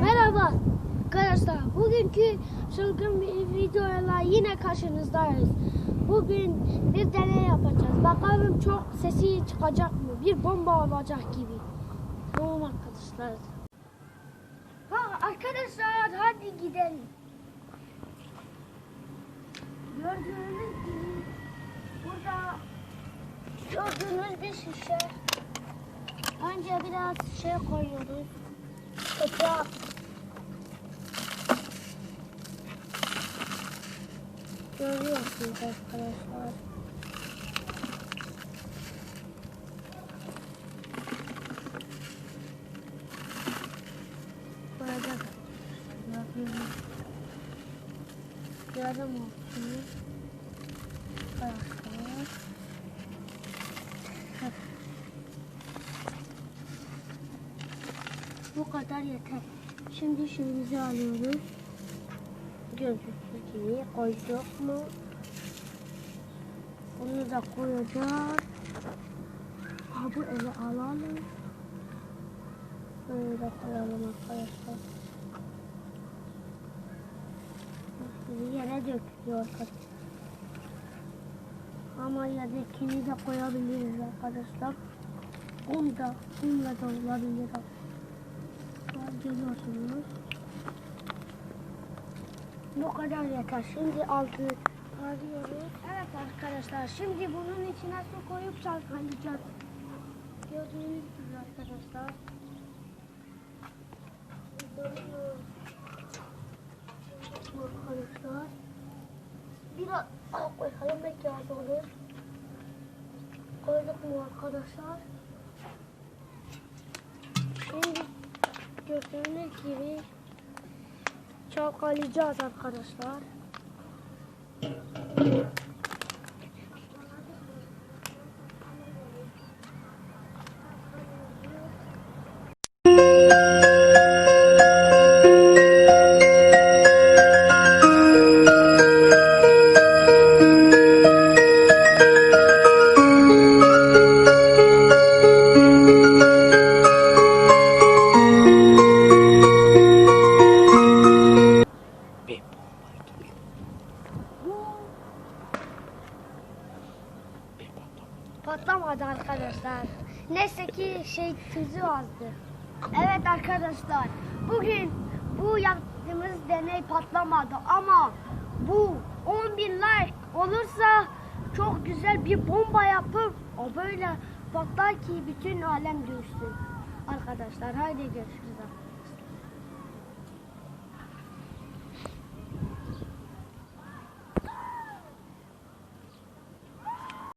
Merhaba arkadaşlar. Bugünkü çılgın bir videoyla yine karşınızdayız. Bugün bir deney yapacağız. Bakalım çok sesi çıkacak mı? Bir bomba olacak gibi. Tamam arkadaşlar. Ha arkadaşlar hadi gidelim. Gördüğünüz gibi burada gördüğünüz bir şişe. Önce biraz şey koyuyoruz. Toprak. Görüyorsunuz arkadaşlar. Gördüğünüz yarım olsun. Arkadaşlar. Bu kadar yeter. Şimdi şunumuzu alıyoruz. Gibi koyduk mu? Bunu da koyacağız. Ha ele alalım. Bunu da koyalım arkadaşlar. Şimdi yere dökülüyor arkadaşlar. Ama yerdekini de koyabiliriz arkadaşlar. Un da, unla da olabilir. Görüyorsunuz. Bu kadar yeter. Şimdi altını arıyoruz. Evet arkadaşlar şimdi bunun içine su koyup çalkalayacağız. Gördüğünüz gibi arkadaşlar. Arkadaşlar. Biraz ah, koyalım belki az olur. Koyduk mu arkadaşlar? Şimdi gördüğünüz gibi çalkalayacağız arkadaşlar. Patlamadı arkadaşlar. Neyse ki şey tuzu azdı. Evet arkadaşlar. Bugün bu yaptığımız deney patlamadı ama bu 10 bin like olursa çok güzel bir bomba yapıp o böyle patlar ki bütün alem duysun. Arkadaşlar haydi görüşürüz.